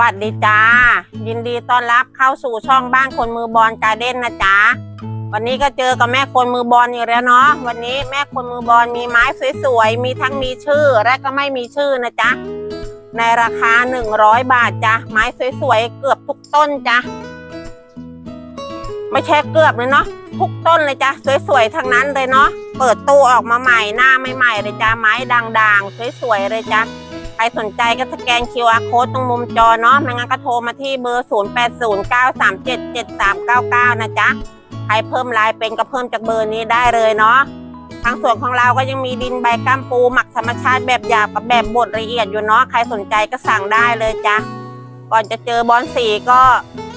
วัสดีจ้า ยินดีต้อนรับเข้าสู่ช่องบ้านคนมือบอลการเด้นนะจ๊ะวันนี้ก็เจอกับแม่คนมือบอลอีกแล้วเนาะวันนี้แม่คนมือบอลมีไม้สวยๆมีทั้งมีชื่อและก็ไม่มีชื่อนะจ๊ะในราคา 100 บาทจ้ะไม้สวยๆเกือบทุกต้นจ้ะไม่ใช่เกือบเลยเนาะทุกต้นเลยจ้ะสวยๆทั้งนั้นเลยเนาะเปิดตู้ออกมาใหม่หน้าใหม่ๆเลยจ้ะไม้ด่างๆ สวยๆเลยจ้ะ ใครสนใจก็สแกน QR code ตรงมุมจอเนาะไม่งั้นก็โทรมาที่เบอร์ 0809377399 นะจ๊ะ ใครเพิ่มลน์เป็นก็เพิ่มจากเบอร์นี้ได้เลยเนาะ ทางส่วนของเราก็ยังมีดินใบก้ามปู หมักธรรมชาติแบบหยาบกับแบบบดละเอียดอยู่เนาะ ใครสนใจก็สั่งได้เลยจ้ะ ก่อนจะเจอบอลสีก็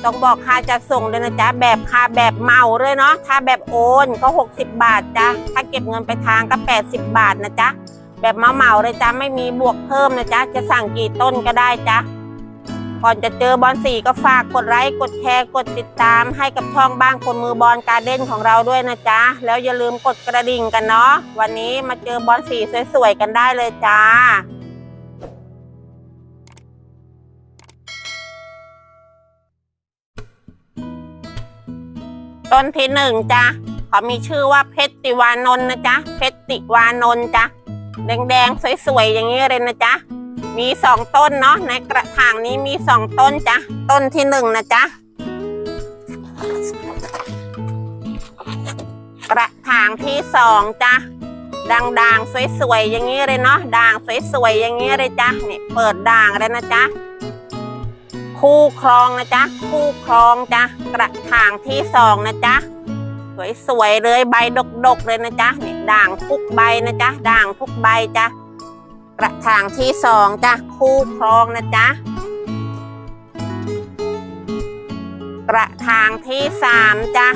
ต้องบอกค่าจัดส่งด้วยนะจ๊ะ แบบค่าแบบเมาเลยเนาะ ถ้าแบบโอนก็ 60 บาทจ้ะ ถ้าเก็บเงินไปทางก็ 80 บาทนะจ๊ะ แบบเหมาเลยจ้ะไม่มีบวกเพิ่มนะจ๊ะจะสั่งกี่ต้นก็ได้จ้ะก่อนจะเจอบอลสีก็ฝากกดไลค์กดแชร์กดติดตามให้กับช่องบ้านคนมือบอลการเด้นของเราด้วยนะจ๊ะแล้วอย่าลืมกดกระดิ่งกันเนาะวันนี้มาเจอบอลสีสวยๆกันได้เลยจ้าต้นที่หนึ่งจ้ะเขามีชื่อว่าเพชรติวานนท์นะจ๊ะเพชรติวานนท์จ้ะ แดงๆ สวยๆ อย่างนี้เลยนะจ๊ะ มีสองต้นเนาะในกระถางนี้มีสองต้นจ้ะ ต้นที่หนึ่งนะจ๊ะ กระถางที่สองจ้ะด่างๆ สวยๆ อย่างนี้เลยเนาะ ด่างสวยๆ อย่างนี้เลยจ้ะ นี่เปิดด่างเลยนะจ๊ะ คู่ครองนะจ๊ะ คู่ครองจ้ะ กระถางที่สองนะจ๊ะ สวยๆเลยใบดกๆเลยนะจ๊ะนี่ด่างทุกใบนะจ๊ะด่างทุกใบจ้ะกระถางที่สองจ้ะคู่ครองนะจ๊ะกระถางที่สามจ้ะ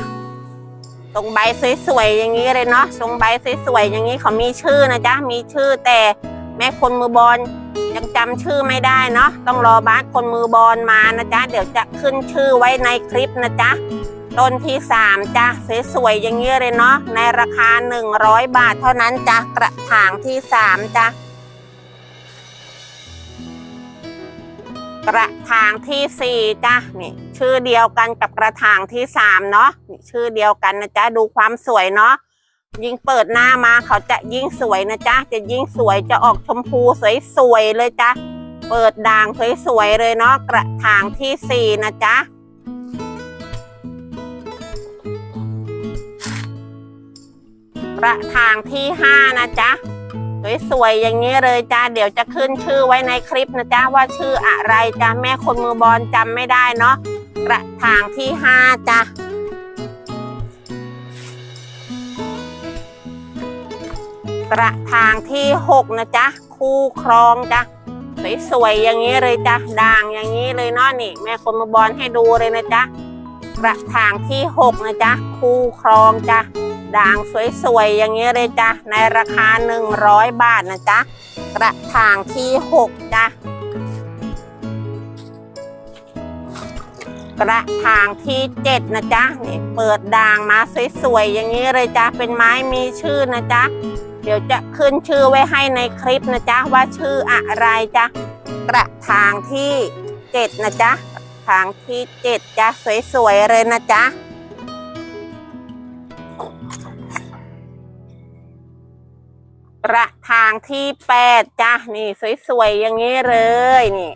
ตรงใบสวยๆอย่างนี้เลยเนาะตรงใบสวยๆอย่างนี้เขามีชื่อนะจ๊ะมีชื่อแต่แม่คนมือบอลยังจำชื่อไม่ได้เนาะต้องรอบ้าสคนมือบอลมานะจ๊ะเดี๋ยวจะขึ้นชื่อไว้ในคลิปนะจ๊ะ ต้นที่สามจ้ะสวยๆอย่างนี้เลยเนาะในราคา 100 บาทเท่านั้นจ้ะกระถางที่สามจ้ะกระถางที่สี่จ้ะนี่ชื่อเดียวกันกับกระถางที่สามเนาะนี่ชื่อเดียวกันนะจ๊ะดูความสวยเนาะยิ่งเปิดหน้ามาเขาจะยิ่งสวยนะจ๊ะจะยิ่งสวยจะออกชมพูสวยๆเลยจ้ะเปิดด่างสวยๆเลยเนาะกระถางที่สี่นะจ๊ะ ระถางที่ห้านะจ๊ะสวยๆอย่างนี้เลยจ้าเดี๋ยวจะขึ้นชื่อไว้ในคลิปนะจ๊ะว่าชื่ออะไรจ้ะแม่คนมือบอลจำไม่ได้เนาะกระถางที่ห้าจ้ะกระถางที่หกนะจ๊ะ คู่ครองจ้ะสวยๆอย่างนี้เลยจ้ะด่างอย่างนี้เลยเนาะนี่ แม่คนมือบอลให้ดูเลยนะจ๊ะ กระถางที่หกนะจ๊ะ คู่ครองจ้ะ ด่างสวยๆ อย่างนี้เลยจ้ะ ในราคา 100 บาทนะจ๊ะ กระถางที่ 6 จ้ะ กระถางที่ 7 นะจ๊ะ นี่เปิดด่างมาสวยๆ อย่างนี้เลยจ้ะ เป็นไม้มีชื่อนะจ๊ะ เดี๋ยวจะขึ้นชื่อไว้ให้ในคลิปนะจ๊ะ ว่าชื่ออะไรจ๊ะกระถางที่ 7 นะจ๊ะ กระถางที่7จ้ะสวยๆเลยนะจ๊ะกระถางที่แปดจ้ะนี่สวยๆอย่างนี้เลยนี่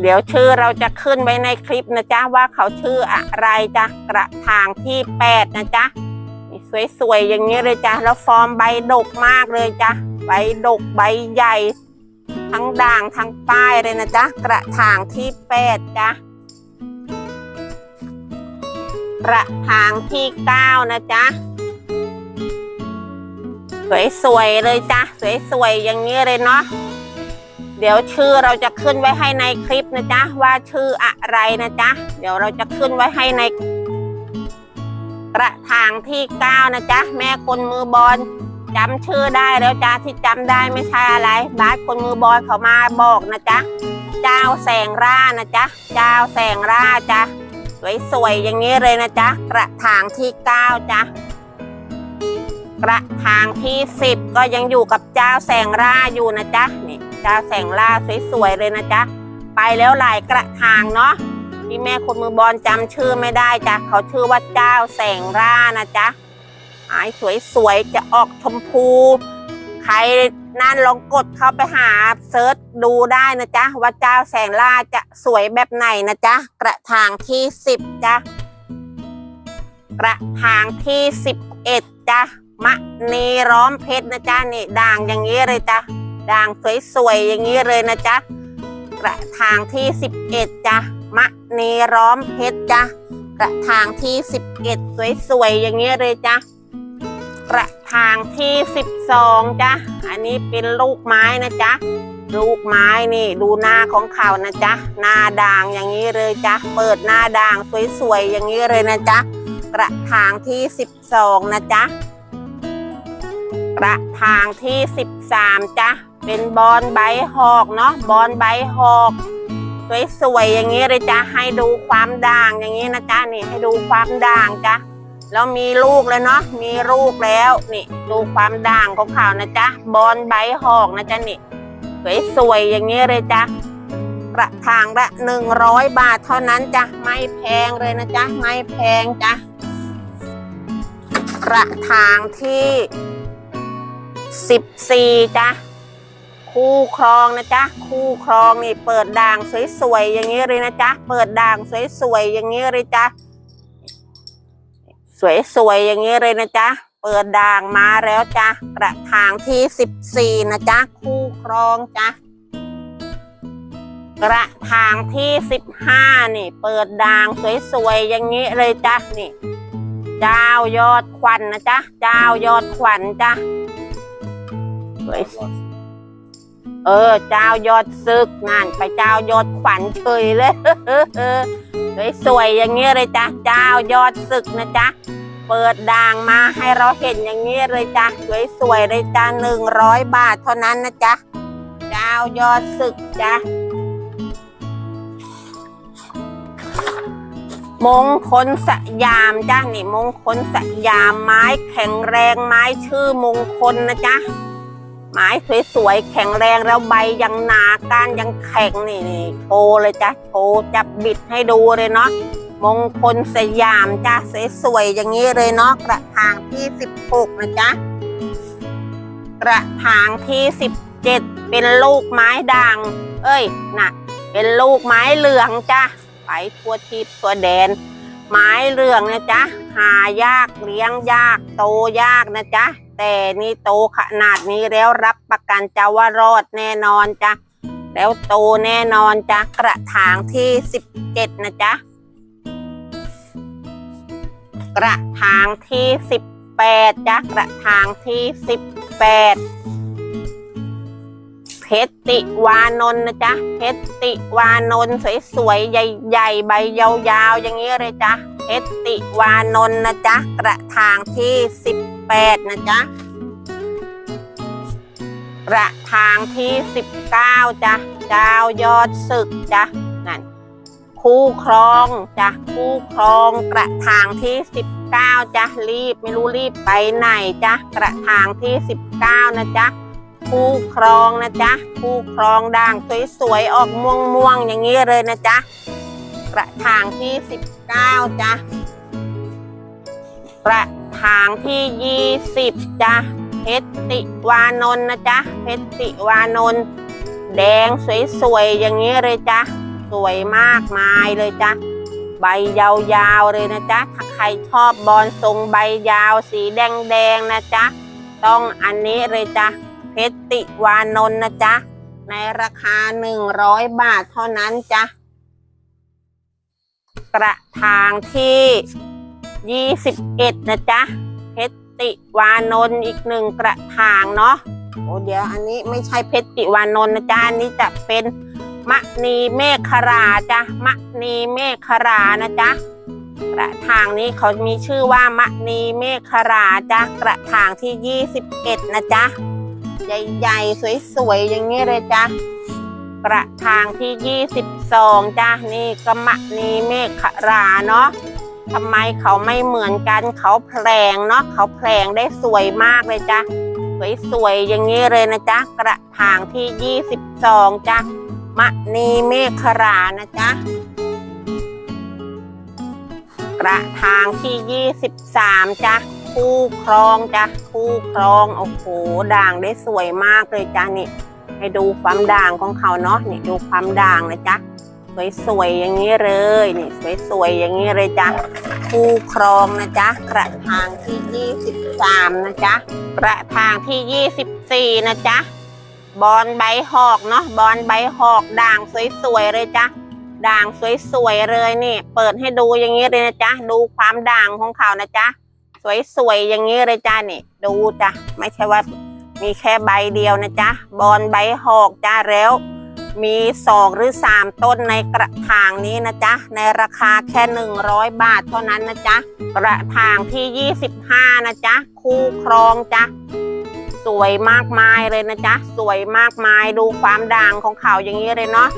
เดี๋ยวชื่อเราจะขึ้นไว้ในคลิปนะจ๊ะว่าเขาชื่ออะไรจ้ะกระถางที่แปดนะจ๊ะนี่สวยๆอย่างนี้เลยจ้ะแล้วฟอร์มใบดกมากเลยจ้ะใบดกใบใหญ่ ทั้งด่างทั้งป้ายเลยนะจ๊ะ กระถางที่แปดจ้ะกระถางที่เก้านะจ๊ะ สวยๆเลยจ้ะ สวยๆอย่างนี้เลยเนาะเดี๋ยวชื่อเราจะขึ้นไว้ให้ในคลิปนะจ๊ะ ว่าชื่ออะไรนะจ๊ะ เดี๋ยวเราจะขึ้นไว้ให้ในกระถางที่เก้านะจ๊ะ แม่คนมือบอล จำชื่อได้แล้วจ้ะที่จำได้ไม่ใช่อะไร บาสคนมือบอลเขามาบอกนะจ๊ะเจ้าแสงร่านะจ๊ะเจ้าแสงร่าจ้ะสวยๆอย่างนี้เลยนะจ๊ะกระถางที่เก้าจ้ะกระถางที่สิบก็ยังอยู่กับเจ้าแสงล่าอยู่นะจ๊ะนี่เจ้าแสงล่าสวยๆเลยนะจ๊ะไปแล้วหลายกระถางเนาะพี่แม่คนมือบอลจำชื่อไม่ได้จ้ะเขาชื่อว่าเจ้าแสงร่านะจ๊ะ ไม้สวยๆ จะออกชมพู ใครนั่นลองกดเข้าไปหาเซิร์ชดูได้นะจ๊ะว่าเจ้าแสงล่าจะสวยแบบไหนนะจ๊ะ กระถางที่สิบจ้ะกระถางที่สิบเอ็ดจ้ะมะนีร้อมเพชรนะจ๊ะนี่ด่างอย่างนี้เลยจ้ะด่างสวยๆอย่างนี้เลยนะจ๊ะกระถางที่สิบเอ็ดจ้ะมะนีร้อมเพชรจ้ะกระถางที่สิบเอ็ดสวยๆอย่างนี้เลยจ้ะ กระถางที่สิบสองจ้ะอันนี้เป็นลูกไม้นะจ๊ะลูกไม้นี่ดูหน้าของเขานะจ๊ะหน้าด่างอย่างนี้เลยจ้ะเปิดหน้าด่างสวยๆอย่างนี้เลยนะจ๊ะกระถางที่สิบสองนะจ๊ะกระถางที่สิบสามจ้ะเป็นบอลใบหอกเนาะบอลใบหอกสวยๆอย่างนี้เลยจ้ะให้ดูความด่างอย่างนี้นะจ๊ะนี่ให้ดูความด่างจ้ะ แล้วมีลูกแล้วเนาะมีลูกแล้วนี่ดูความด่างของเขานะจ๊ะบอลใบหอกนะจ๊ะนี่สวยๆอย่างนี้เลยจ้ะกระถางละหนึ่งร้อยบาทเท่านั้นจ้ะไม่แพงเลยนะจ๊ะไม่แพงจ้ะกระถางที่สิบสี่จ้ะคู่ครองนะจ๊ะคู่ครองนี่เปิดด่างสวยๆอย่างนี้เลยนะจ๊ะเปิดด่างสวยๆอย่างนี้เลยจ้ะ สวยๆอย่างนี้เลยนะจ๊ะ เปิดด่างมาแล้วจ้ะกระถางที่สิบสี่นะจ๊ะ คู่ครองจ้ะกระถางที่สิบห้านี่ เปิดด่างสวยๆอย่างนี้เลยจ้ะนี่เจ้ายอดขวัญนนะจ๊ะเจ้ายอดขวัญจ้ะสวย เออ เจ้ายอดซึกนั่นไปเจ้ายอดขวัญเฉยเลยเลยสวยอย่างนี้เลยจ้ะเจ้ายอดศึกนะจ๊ะเปิดด่างมาให้เราเห็นอย่างนี้เลยจ้ะสวยๆเลยจ้ะหนึ่งร้อยบาทเท่านั้นนะจ๊ะเจ้ายอดศึกจ้ะมงคลสยามจ้ะนี่มงคลสยามไม้แข็งแรงไม้ชื่อมงคลนะจ๊ะ ไม้สวยๆแข็งแรงแล้วใบยังหนาก้านยังแข็งนี่นโชว์เลยจ้ะโชว์จับบิดให้ดูเลยเนาะมงคลสยามจ้ะสวยๆอย่างนี้เลยเนาะกระถางที่สิบหกนะจ๊ะกระถางที่สิบเจ็ดเป็นลูกไม้ด่าง เอ้ยน่ะเป็นลูกไม้เหลืองจ้ะไปทั่วทิพย์ทั่วแดน ไม้เหลืองนะจ๊ะหายากเลี้ยงยากโตยากนะจ๊ะ แต่นี่โตขนาดนี้แล้วรับประกันจะว่ารอดแน่นอนจ้ะแล้วโตแน่นอนจ้ะกระถางที่สิบเจ็ดนะจ๊ะกระถางที่สิบแปดจ้ะกระถางที่สิบแปดเพชรติวานน์นะจ๊ะเพชรติวานน์สวยๆใหญ่ๆใบยาวๆอย่างนี้เลยจ้ะเพชรติวานน์นะจ๊ะกระถางที่สิบ แปดนะจ๊ะกระถางที่สิบเก้าจ้ะเจ้ายอดศึกจ้ะนั่นคู่ครองจ้ะคู่ครองกระถางที่สิบเก้าจ้ะรีบไม่รู้รีบไปไหนจ้ะกระถางที่สิบเก้านะจ๊ะคู่ครองนะจ๊ะคู่ครองด่างสวยๆออกม่วงๆอย่างนี้เลยนะจ๊ะกระถางที่สิบเก้าจ้ะกระ ถางที่ยี่สิบจ้ะเพชรติวานนท์นะจ๊ะเพชรติวานนท์แดงสวยๆอย่างนี้เลยจ้ะสวยมากมายเลยจ้ะใบยาวๆเลยนะจ๊ะถ้าใครชอบบอลทรงใบยาวสีแดงๆนะจ๊ะต้องอันนี้เลยจ้ะเพชรติวานนท์นะจ๊ะในราคาหนึ่งร้อยบาทเท่านั้นจ้ะกระถางที่ ยี่สิบเอ็ดนะจ๊ะเพชรติวานนท์อีกหนึ่งกระถางเนาะโอ้เดี๋ยวอันนี้ไม่ใช่เพชรติวานนท์นะจ๊ะอันนี้จะเป็นมะนีเมฆราจ้ะมะนีเมฆรานะจ๊ะกระถางนี้เขามีชื่อว่ามะนีเมฆราจ้ะกระถางที่ยี่สิบเอ็ดนะจ๊ะใหญ่ๆสวยๆอย่างนี้เลยจ้ะกระถางที่ยี่สิบสองจ้ะนี่ก็มะนีเมฆราเนาะ ทำไมเขาไม่เหมือนกันเขาแผลงเนาะเขาแผลงได้สวยมากเลยจ้ะสวยๆอย่างนี้เลยนะจ๊ะกระถางที่ยี่สิบสองจ้ะมมณีเมฆรานะจ๊ะกระถางที่ 23จ้ะคู่ครองจ้ะคู่ครองโอ้โหด่างได้สวยมากเลยจ้ะนี่ให้ดูความด่างของเขาเนาะนี่ดูความด่างนะจ๊ะ สวยๆอย่างนี้เลยนี่สวยๆอย่างนี้เลยจ้ะคู่ครองนะจ๊ะกระถางที่ 23 นะจ๊ะกระถางที่ 24 นะจ๊ะบอลใบหอกเนาะบอลใบหอกด่างสวยๆเลยจ้ะด่างสวยๆเลยนี่ เปิดให้ดูอย่างนี้เลยนะจ๊ะดูความด่างของเขานะจ๊ะสวยๆอย่างนี้เลยจ้านี่ ดูจ้ะไม่ใช่ว่ามีแค่ใบเดียวนะจ๊ะบอลใบหอกจ้าแล้ว มีสองหรือสามต้นในกระถางนี้นะจ๊ะ ในราคาแค่หนึ่งร้อยบาทเท่านั้นนะจ๊ะ กระถางที่ยี่สิบห้านะจ๊ะ คู่ครองจ้ะสวยมากมายเลยนะจ๊ะ สวยมากมายดูความด่างของเขาอย่างนี้เลยเนาะ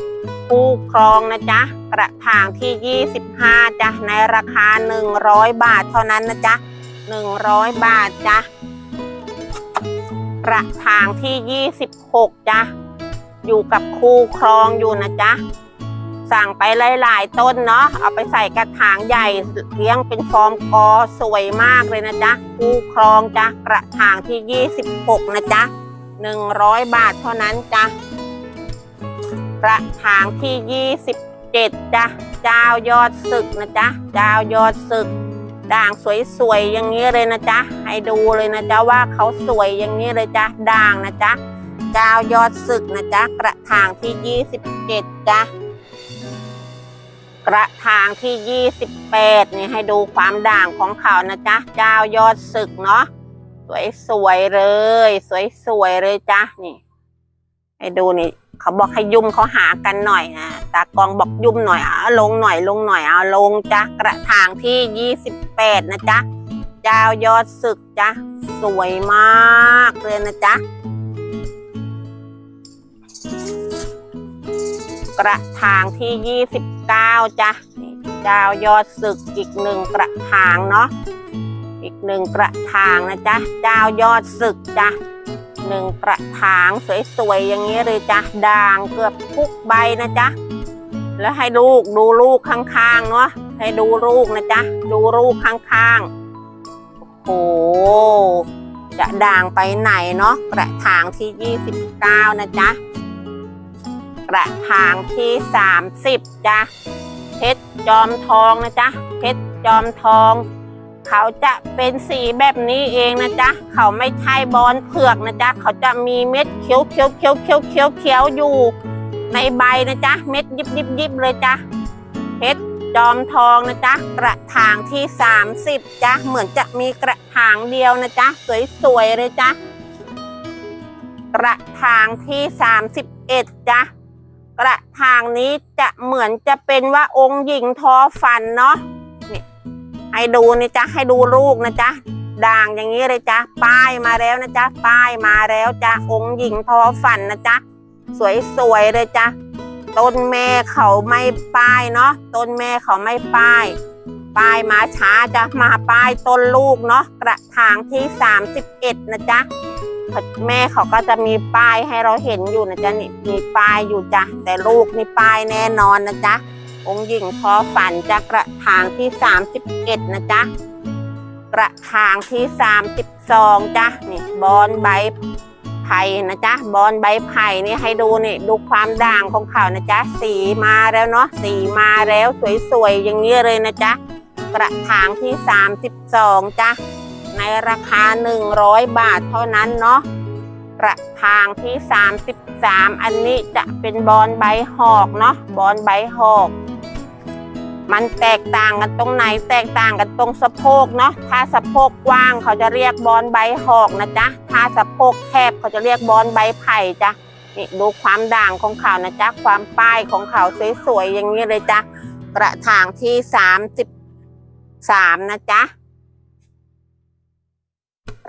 คู่ครองนะจ๊ะ กระถางที่25จ้ะในราคา100บาทเท่านั้นนะจ๊ะ100บาทจ้ะกระถางที่26จ้ะ อยู่กับคูครองอยู่นะจ๊ะ สั่งไปหลายๆต้นเนาะเอาไปใส่กระถางใหญ่เลี้ยงเป็นฟอร์มกอสวยมากเลยนะจ๊ะคูครองจ้ะกระถางที่ 26 นะจ๊ะ 100 บาทเท่านั้นจ้ะกระถางที่ 27จ้ะเจ้ายอดศึกนะจ๊ะเจ้ายอดศึก ด่างสวยๆอย่างนี้เลยนะจ๊ะให้ดูเลยนะจ๊ะว่าเขาสวยอย่างนี้เลยจ้ะด่างนะจ๊ะเจ้ายอดศึกนะจ๊ะกระถางที่ 27จ้ะกระถางที่ 28 นี่ให้ดูความด่างของเขานะจ๊ะเจ้ายอดศึกเนาะสวยๆเลย สวยๆเลยจ้ะนี่ ให้ดูนี่ เขาบอกให้ยุ่มเขาหากันหน่อยนะตากองบอกยุ่มหน่อยเอาลงหน่อยลงหน่อยเอาลงจ้ะกระถางที่ 28 นะจ๊ะเจ้ายอดศึกจ้ะสวยมากเลยนะจ๊ะกระถางที่ 29จ้ะนี่เจ้ายอดศึกอีกหนึ่งกระถางเนาะอีกหนึ่งกระถางนะจ๊ะเจ้ายอดศึกจ้ะ หนึ่งกระถางสวยๆอย่างนี้เลยจ้ะด่างเกือบทุกใบนะจ๊ะแล้วให้ลูกดูลูกข้างๆเนาะให้ดูลูกนะจ๊ะดูลูกข้างๆโอ้โหจะด่างไปไหนเนาะกระถางที่ 29 นะจ๊ะกระถางที่ 30จ้ะเพชรจอมทองนะจ๊ะเพชรจอมทอง เขาจะเป็นสีแบบนี้เองนะจ๊ะ เขาไม่ใช่บอลเผือกนะจ๊ะ เขาจะมีเม็ดเขียวเขียวเขียวเขียวเขียวเขียวอยู่ ในใบนะจ๊ะ เม็ดยิบยิบยิบเลยจ้ะเพชรจอมทองนะจ๊ะ กระถางที่ 30จ้ะเหมือนจะมีกระถางเดียวนะจ๊ะ สวยๆเลยจ้ะกระถางที่ 31จ้ะกระถางนี้จะเหมือนจะเป็นว่าองค์หญิงทอฟันเนาะ ให้ดูนี่จ้ะให้ดูลูกนะจ๊ะด่างอย่างนี้เลยจ้ะป้ายมาแล้วนะจ๊ะป้ายมาแล้วจ้ะองค์หญิงทอฝันนะจ๊ะสวยๆเลยจ้ะต้นแม่เขาไม่ป้ายเนาะต้นแม่เขาไม่ป้าย ป้ายมาช้าจะมาป้ายต้นลูกเนาะกระถางที่สามสิบเอ็ดนะจ๊ะแม่เขาก็จะมีป้ายให้เราเห็นอยู่นะจ๊ะนี่มีป้ายอยู่จ้ะแต่ลูกนี่ป้ายแน่นอนนะจ๊ะ องค์หญิงพอฝันจะกระถางที่ 31 นะจ๊ะ กระถางที่ 32จ้ะนี่บอนใบไผ่นะจ๊ะบอนใบไผ่นี่ให้ดูนี่ดูความด่างของเขานะจ๊ะสีมาแล้วเนาะสีมาแล้วสวยๆอย่างนี้เลยนะจ๊ะกระถางที่ 32จ้ะในราคา 100 บาทเท่านั้นเนาะ กระถางที่ 33 อันนี้จะเป็นบอนใบหอกเนาะบอนใบหอก มันแตกต่างกันตรงไหนแตกต่างกันตรงสะโพกเนาะถ้าสะโพกกว้างเขาจะเรียกบอนใบหอกนะจ๊ะถ้าสะโพกแคบเขาจะเรียกบอนใบไผ่จ้ะนี่ดูความด่างของเขานะจ๊ะความป้ายของเขาสวยๆอย่างนี้เลยจ้ะกระถางที่33นะจ๊ะ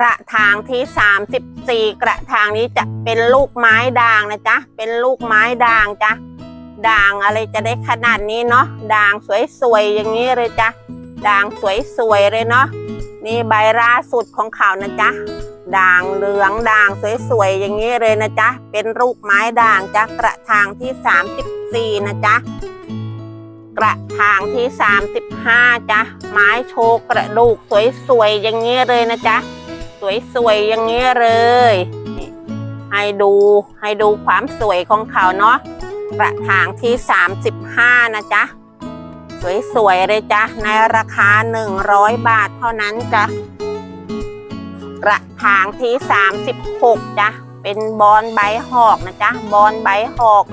ระถางที่ 34 กระถางนี้จะเป็นลูกไม้ด่างนะจ๊ะ เป็นลูกไม้ด่างจ้ะ ด่างอะไรจะได้ขนาดนี้เนาะ ด่างสวยๆอย่างนี้เลยจ้ะ ด่างสวยๆเลยเนาะ นี่ใบล่าสุดของเขานะจ๊ะ ด่างเหลืองด่างสวยๆอย่างนี้เลยนะจ๊ะ เป็นรูปไม้ด่างจ้ะ กระถางที่ 34 นะจ๊ะกระถางที่ 35จ้ะไม้โชว์กระดูกสวยๆอย่างนี้เลยนะจ๊ะ สวยๆอย่างนี้เลยให้ดูให้ดูความสวยของเขาเนาะกระถางที่ 35 นะจ๊ะ สวยๆเลยจ้ะ ในราคา 100 บาทเท่านั้นจ้ะกระถางที่ 36 จ้ะ เป็นบอนใบหอกนะจ๊ะ บอนใบหอก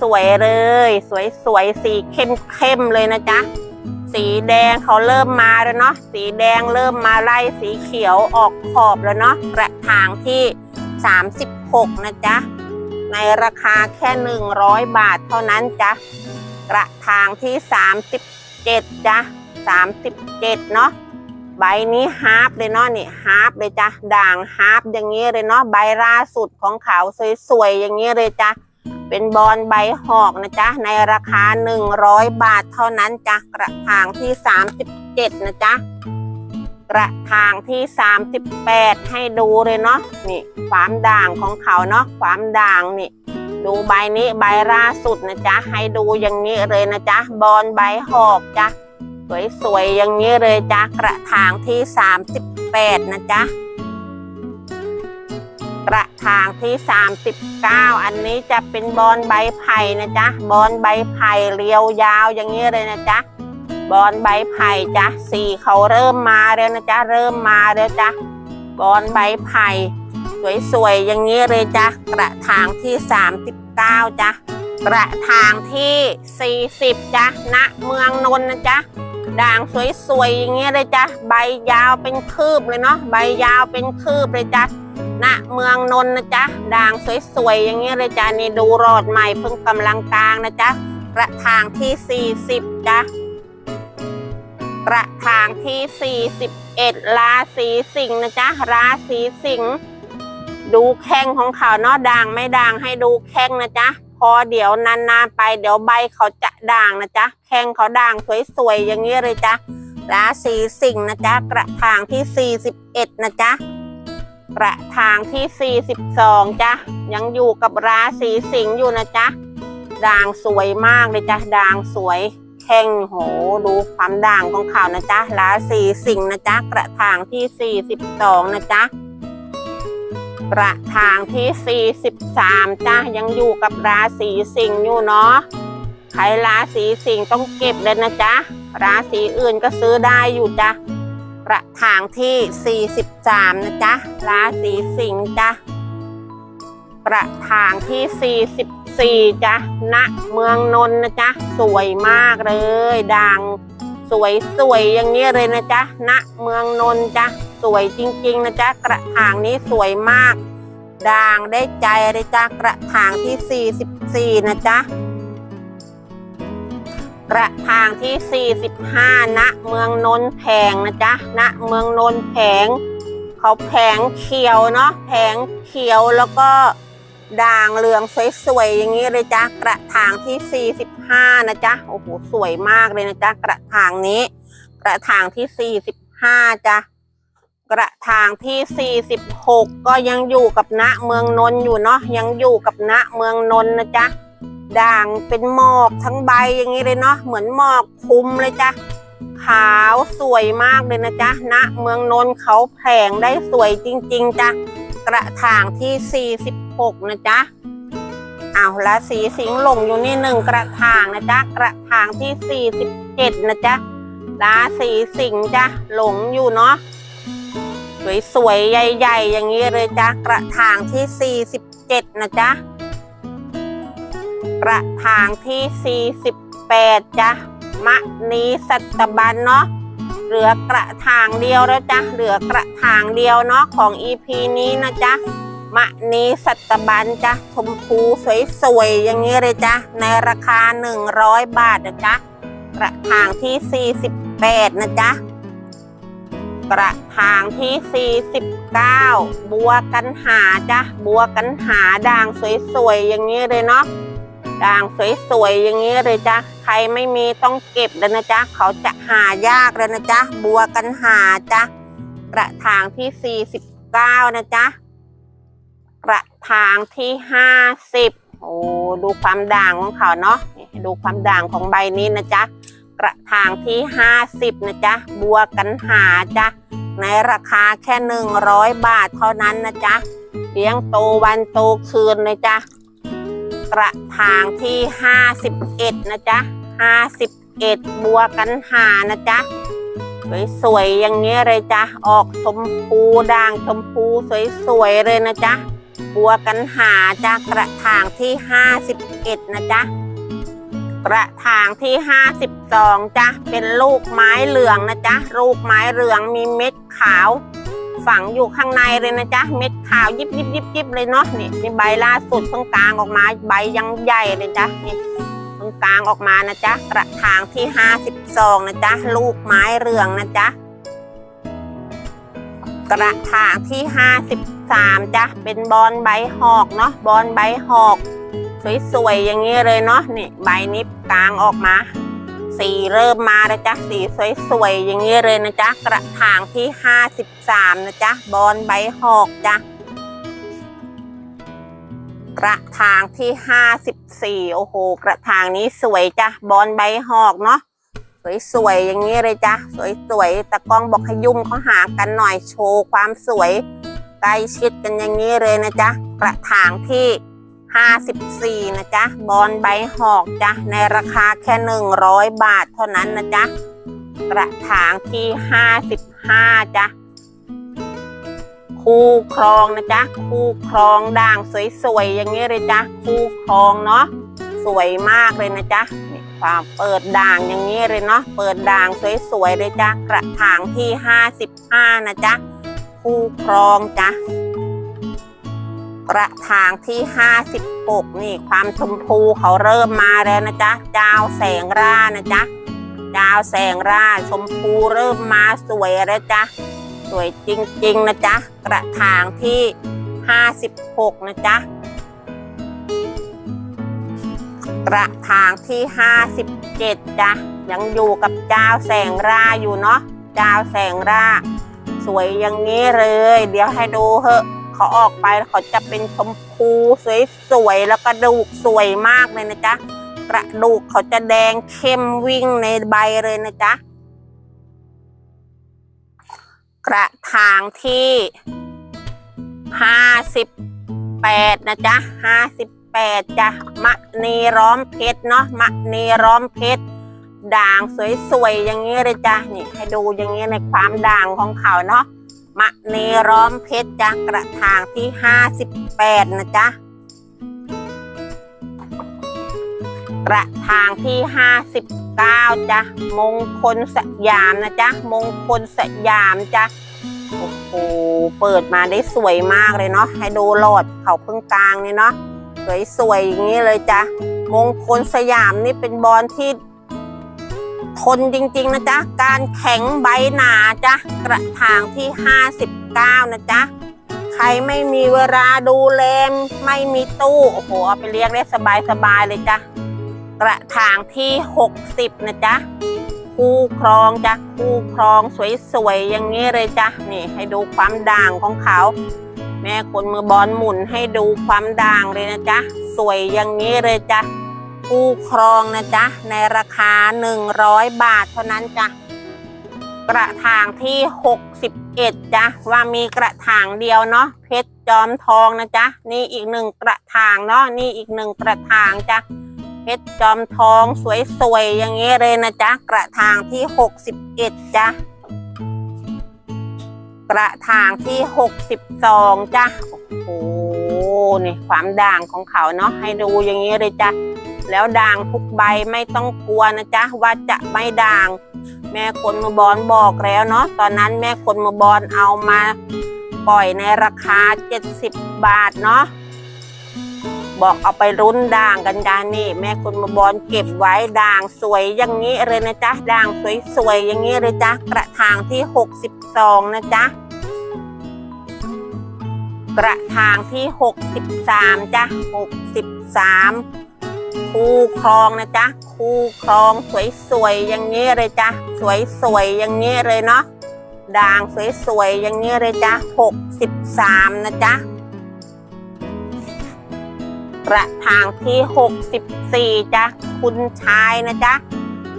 สวยๆเลย สวยๆสีเข้มๆเลยนะจ๊ะ สีแดงเขาเริ่มมาแล้วเนาะสีแดงเริ่มมาไล่สีเขียวออกขอบแล้วเนาะกระถางที่ 36 นะจ๊ะ ในราคาแค่ 100 บาทเท่านั้นจ้ะกระถางที่ 37จ้ะ37 เนาะใบนี้ฮาร์ปเลยเนาะนี่ฮาร์ปเลยจ้ะด่างฮาร์ปอย่างนี้เลยเนาะใบล่าสุดของเขาสวยๆอย่างนี้เลยจ้ะ เป็นบอลใบหอกนะจ๊ะ ในราคา 100 บาทเท่านั้นจ้ะ กระถางที่ 37 นะจ๊ะ กระถางที่ 38 ให้ดูเลยเนาะ นี่ความด่างของเขาเนาะ ความด่างนี่ ดูใบนี้ใบล่าสุดนะจ๊ะ ให้ดูอย่างนี้เลยนะจ๊ะ บอลใบหอกจ้ะ สวยๆอย่างนี้เลยจ้ะ กระถางที่ 38 นะจ๊ะ กระถางที่ 39 อันนี้จะเป็นบอลใบไผ่นะจ๊ะบอลใบไผ่เรียวยาวอย่างนี้เลยนะจ๊ะบอลใบไผ่จ้ะสีเขาเริ่มมาแล้วนะจ๊ะเริ่มมาแล้วจ้ะบอลใบไผ่สวยๆอย่างนี้เลยจ้ะกระถางที่ 39จ้ะกระถางที่ 40จ้ะณเมืองนนท์นะจ๊ะด่างสวยๆอย่างเงี้ยเลยจ้ะใบยาวเป็นคืบเลยเนาะใบยาวเป็นคืบเลยจ้ะ ณเมืองนนท์นะจ๊ะด่างสวยๆอย่างเงี้ยเลยจ้ะนี่ดูรอดใหม่เพิ่งกำลังกลางนะจ๊ะกระถางที่ 40จ้ะกระถางที่ 41ราศีสิงห์นะจ๊ะราศีสิงห์ดูแข้งของเขาเนาะด่างไม่ด่างให้ดูแข้งนะจ๊ะพอเดี๋ยวนานๆไปเดี๋ยวใบเขาจะด่างนะจ๊ะแข้งเขาด่างสวยๆอย่างนี้เลยจ้ะราศีสิงห์นะจ๊ะกระถางที่ 41 นะจ๊ะ กระถางที่ 42จ้ะยังอยู่กับราศีสิงห์อยู่นะจ๊ะด่างสวยมากเลยจ้ะด่างสวยแข้งโหดูความด่างของเขานะจ๊ะราศีสิงห์นะจ๊ะกระถางที่ 42 นะจ๊ะกระถางที่ 43จ้ะยังอยู่กับราศีสิงห์อยู่เนาะใครราศีสิงห์ต้องเก็บเลยนะจ๊ะราศีอื่นก็ซื้อได้อยู่จ้ะ ระถางที่ 43 นะจ๊ะ ราศีสิงห์จ้ะ กระถางที่ 44 จ้ะ ณ เมืองนนท์นะจ๊ะ สวยมากเลยด่างสวยสวยอย่างนี้เลยนะจ๊ะ ณ เมืองนนท์จ้ะ สวยจริง ๆ นะจ๊ะ กระถางนี้สวยมากด่างได้ใจเลยจ้ะ กระถางที่ 44 นะจ๊ะ กระถางที่ 45 ณ เมืองนนท์แผงนะจ๊ะ ณ เมืองนนท์แผง เขาแผงเขียวเนาะ แผงเขียวแล้วก็ด่างเหลืองสวยๆอย่างนี้เลยจ้ะ กระถางที่ 45 นะจ๊ะ โอ้โห สวยมากเลยนะจ๊ะ กระถางนี้ กระถางที่ 45จ้ะ กระถางที่ 46 ก็ยังอยู่กับณเมืองนนท์อยู่เนาะ ยังอยู่กับณเมืองนนท์นะจ๊ะ ด่างเป็นหมอกทั้งใบอย่างนี้เลยเนาะเหมือนหมอกคลุมเลยจ้ะขาวสวยมากเลยนะจ๊ะณเมืองนนท์เขาแผงได้สวยจริง ๆจ้ะกระถางที่ 46 นะจ๊ะเอาวราศีสิงห์หลงอยู่นี่หนึ่งกระถางนะจ๊ะกระถางที่ 47 นะจ๊ะราศีสิงห์จ้ะหลงอยู่เนาะสวยๆใหญ่ ๆ อย่างนี้เลยจ้ะกระถางที่ 47 นะจ๊ะ กระถางที่ 48จ้ะมะนีสัตบันเนาะเหลือกระถางเดียวแล้วจ้ะเหลือกระถางเดียวเนาะของ EP นี้นะจ๊ะมะนีสัตบันจ้ะชมพูสวยๆอย่างนี้เลยจ้ะในราคา 100 บาทนะจ๊ะกระถางที่ 48 นะจ๊ะกระถางที่ 49 บัวกันหาจ้ะบัวกันหาด่างสวยๆอย่างนี้เลยเนาะ ด่างสวยๆอย่างนี้เลยจ้ะใครไม่มีต้องเก็บเลยนะจ๊ะเขาจะหายากเลยนะจ๊ะบัวกันหาจ้ะกระถางที่ 49 นะจ๊ะกระถางที่ 50 โอ้ดูความด่างของเขาเนาะดูความด่างของใบนี้นะจ๊ะกระถางที่ 50 นะจ๊ะบัวกันหาจ้ะในราคาแค่ 100 บาทเท่านั้นนะจ๊ะเลี้ยงโตวันโตคืนเลยจ้ะกระ ถางที่ 51 นะจ๊ะ 51 บัวกันหานะจ๊ะ สวยๆอย่างนี้เลยจ้ะ ออกชมพูด่างชมพูสวยๆเลยนะจ๊ะ บัวกันหาจ้ะกระถางที่ 51 นะจ๊ะ กระถางที่ 52จ้ะ เป็นลูกไม้เหลืองนะจ๊ะ ลูกไม้เหลืองมีเม็ดขาว ฝังอยู่ข้างในเลยนะจ๊ะ เม็ดขาวยิบยิบยิบยิบเลยเนาะนี่นี่ใบล่าสุดเพิ่งกลางออกมาใบยังใหญ่เลยจ้ะนี่เพิ่งกลางออกมานะจ๊ะกระถางที่ห้าสิบสองนะจ๊ะลูกไม้เรืองนะจ๊ะกระถางที่ห้าสิบสามจ้ะเป็นบอลใบหอกเนาะบอลใบหอก สวยๆอย่างนี้เลยเนาะนี่ใบนี้กลางออกมา สีเริ่มมาแล้วจ้ะสีสวยๆอย่างนี้เลยนะจ๊ะกระถางที่ 53 นะจ๊ะบอลใบหอกจ้ะกระถางที่54โอ้โห กระถางนี้สวยจ้ะบอลใบหอกเนาะสวยๆอย่างนี้เลยจ้ะสวยๆตะกล้องบอกให้ยุ่มเขาหากันหน่อยโชว์ความสวยใกล้ชิดกันอย่างนี้เลยนะจ๊ะกระถางที่ 54 นะจ๊ะ บอลใบหอกจ้ะ ในราคาแค่ 100 บาทเท่านั้นนะจ๊ะ กระถางที่ 55 จ้ะ คู่ครองนะจ๊ะ คู่ครองด่างสวยๆ อย่างนี้เลยจ้ะ คู่ครองเนาะ สวยมากเลยนะจ๊ะความเปิดด่างอย่างนี้เลยเนาะ เปิดด่างสวยๆเลยจ้ะ กระถางที่ 55 นะจ๊ะ คู่ครองจ้ะ กระถางที่ 56 นี่ความชมพูเขาเริ่มมาแล้วนะจ๊ะดาวแสงร่านะจ๊ะดาวแสงร่าชมพูเริ่มมาสวยแล้วจ๊ะสวยจริงๆนะจ๊ะกระถางที่ 56 นะจ๊ะกระถางที่ 57จ้ะยังอยู่กับเจ้าแสงร่าอยู่เนาะเจ้าแสงร่า สวยอย่างนี้เลย เดี๋ยวให้ดูเหอะ เขาออกไปเขาจะเป็นชมพูสวยๆแล้วกระดูกสวยมากเลยนะจ๊ะกระดูกเขาจะแดงเข้มวิ่งในใบเลยนะจ๊ะกระถางที่ห้าสิบแปดนะจ๊ะห้าสิบแปดจ้ะมะนีร้อมเพชรเนาะมะนีร้อมเพชรด่างสวยๆอย่างนี้เลยจ้ะนี่ให้ดูอย่างนี้ในความด่างของเขาเนาะ มะเนร้อมเพชรจ้ะกระถางที่ห้าสิบแปดนะจ๊ะกระถางที่ห้าสิบเก้าจ้ะมงคลสยามนะจ๊ะมงคลสยามจ้ะโอ้โหเปิดมาได้สวยมากเลยเนาะให้ดูหลดเขาพึ่งกลางนี่เนาะสวยๆอย่างนี้เลยจ้ะมงคลสยามนี่เป็นบอลที่ ทนจริงๆนะจ๊ะ การแข็งใบหนาจ้ะ กระถางที่ 59 นะจ๊ะ ใครไม่มีเวลาดูแลไม่มีตู้โอ้โหเอาไปเลี้ยงได้สบายๆเลยจ้ะ กระถางที่ 60 นะจ๊ะ คู่ครองจ้ะ คู่ครองสวยๆอย่างนี้เลยจ้ะ นี่ให้ดูความด่างของเขา แม่คนมือบอลหมุนให้ดูความด่างเลยนะจ๊ะ สวยอย่างนี้เลยจ้ะ คู่ครองนะจ๊ะ ในราคา 100 บาทเท่านั้นจ้ะ กระถางที่ 61จ้ะ ว่ามีกระถางเดียวเนาะเพชรจอมทองนะจ๊ะ นี่อีกหนึ่งกระถางเนาะนี่อีกหนึ่งกระถางจ้ะเพชรจอมทองสวยๆอย่างนี้เลยนะจ๊ะ กระถางที่ 61จ้ะกระถางที่ 62จ้ะโอ้โหนี่ความด่างของเขาเนาะให้ดูอย่างนี้เลยจ้ะ แล้วด่างทุกใบไม่ต้องกลัวนะจ๊ะว่าจะไม่ด่าง แม่คนมือบอลบอกแล้วเนาะตอนนั้นแม่คนมือบอลเอามาปล่อยในราคา 70 บาทเนาะบอกเอาไปรุ้นด่างกันจ้านี่แม่คนมือบอลเก็บไว้ด่างสวยอย่างนี้เลยนะจ๊ะด่างสวยๆอย่างนี้เลยจ้ะกระถางที่ 62 นะจ๊ะกระถางที่ 63จ้ะ63 คู่ครองนะจ๊ะคู่ครองสวยๆอย่างนี้เลยจ้ะสวยๆอย่างนี้เลยเนาะด่างสวยๆอย่างนี้เลยจ้ะหกสิบสามนะจ๊ะกระถางที่หกสิบสี่จ้ะคุณชายนะจ๊ะ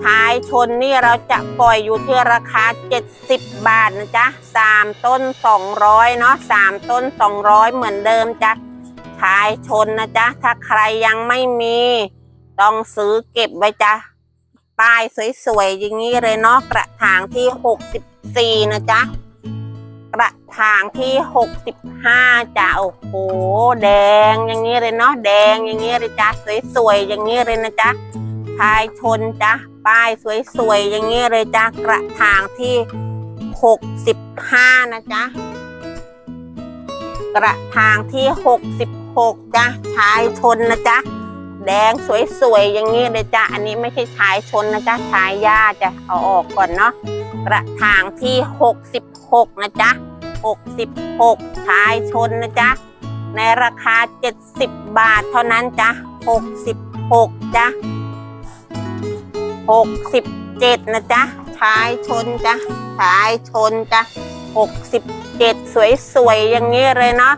ชายชนนี่เราจะปล่อยอยู่ที่ราคา 70 บาทนะจ๊ะสามต้น 200 เนาะสามต้น 200 เหมือนเดิมจ้ะ ชายชนนะจ๊ะ ถ้าใครยังไม่มี ต้องซื้อเก็บไว้จ้ะ ป้ายสวยๆ อย่างนี้เลยเนาะกระถางที่64นะจ๊ะ กระถางที่65จ้ะ โอ้โห แดงอย่างนี้เลยเนาะแดงอย่างนี้เลยจ้ะ สวยๆ อย่างนี้เลยนะจ๊ะชายชนจ้ะ ป้ายสวยๆ อย่างนี้เลยจ้ะ กระถางที่65นะจ๊ะกระถางที่ 66จ้ะชายชนนะจ๊ะแดงสวยๆอย่างนี้เลยจ้ะอันนี้ไม่ใช่ชายชนนะจ๊ะชายย่าจะเอาออกก่อนเนาะกระถางที่ 66 นะจ๊ะ 66 ชายชนนะจ๊ะ ในราคา 70 บาทเท่านั้นจ้ะ 66 จ้ะ 67 นะจ๊ะ ชายชนจ้ะ ชายชนจ้ะ 67 สวยๆอย่างนี้เลยเนาะ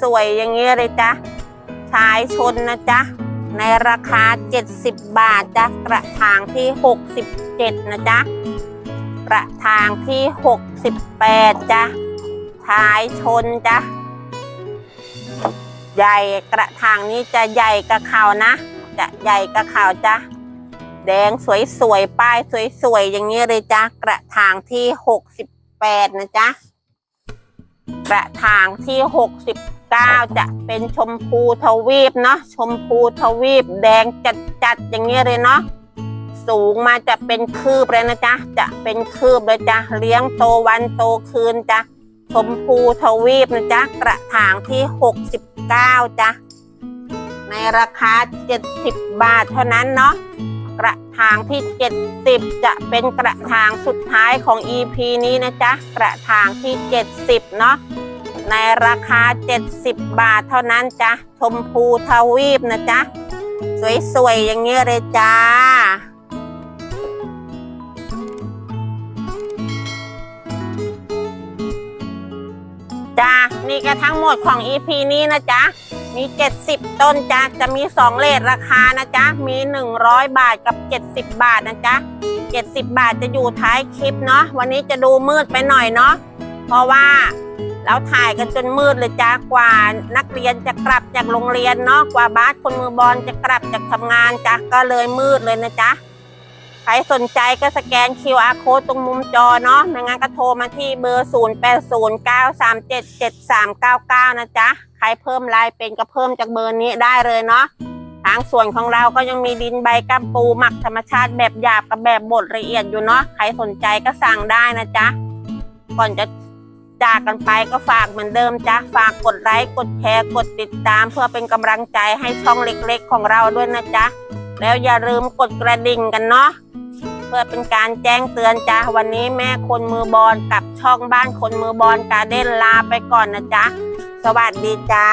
สวยๆอย่างนี้ยเลยจ้ะชายชนนะจ๊ะในราคา 70 บาทจ้ะกระถางที่ 67 นะจ๊ะกระถางที่ 68จ้ะชายชนจ้ะใหญ่กระถางนี้จะใหญ่กับเขานะ จะใหญ่กับเขาจ้ะแดงสวยๆป้ายสวยๆอย่างนี้เลยจ้ะกระถางที่ 68 นะจ๊ะ กระถางที่ 69 จะเป็นชมพูทวีปเนาะชมพูทวีปแดงจัดๆอย่างนี้เลยเนาะสูงมาจะเป็นคืบเลยนะจ๊ะจะเป็นคืบเลยจ้ะเลี้ยงโตวันโตคืนจ้ะชมพูทวีปนะจ๊ะกระถางที่ 69จ้ะในราคา 70 บาทเท่านั้นเนาะ กระถางที่ 70 จะเป็นกระถางสุดท้ายของ EP นี้นะจ๊ะ กระถางที่ 70 เนาะในราคา 70 บาทเท่านั้นจ้ะชมพูทวีปนะจ๊ะ สวยๆ อย่างนี้เลยจ้า จ้านี่ก็ทั้งหมดของ EP นี้นะจ๊ะ มี 70 ต้นจ้ะจะมี 2 เลทราคานะจ๊ะ มี 100 บาทกับ 70 บาทนะจ๊ะ 70 บาทจะอยู่ท้ายคลิปเนาะ วันนี้จะดูมืดไปหน่อยเนาะ เพราะว่าเราถ่ายกันจนมืดเลยจ้ากว่านักเรียนจะกลับจากโรงเรียนเนาะ กว่าบาสคนมือบอลจะกลับจากทำงานจ้ะก็เลยมืดเลยนะจ๊ะ ใครสนใจก็สแกน QR code ตรงมุมจอเนาะไม่งั้นก็โทรมาที่เบอร์ 0809377399 นะจ๊ะ ใครเพิ่มไลน์เป็นก็เพิ่มจากเบอร์นี้ได้เลยเนาะ ทางส่วนของเราก็ยังมีดินใบกัมปูหมักธรรมชาติแบบหยาบกับแบบบดละเอียดอยู่เนาะ ใครสนใจก็สั่งได้นะจ๊ะ ก่อนจะจากกันไปก็ฝากเหมือนเดิมจ้ะฝากกดไลค์ กดแชร์ กดติดตาม เพื่อเป็นกำลังใจให้ช่องเล็กๆ ของเราด้วยนะจ๊ะ แล้วอย่าลืมกดกระดิ่งกันเนาะเพื่อเป็นการแจ้งเตือนจ้าวันนี้แม่คนมือบอลกับช่องบ้านคนมือบอลการเด้นลาไปก่อนนะจ๊ะสวัสดีจ้า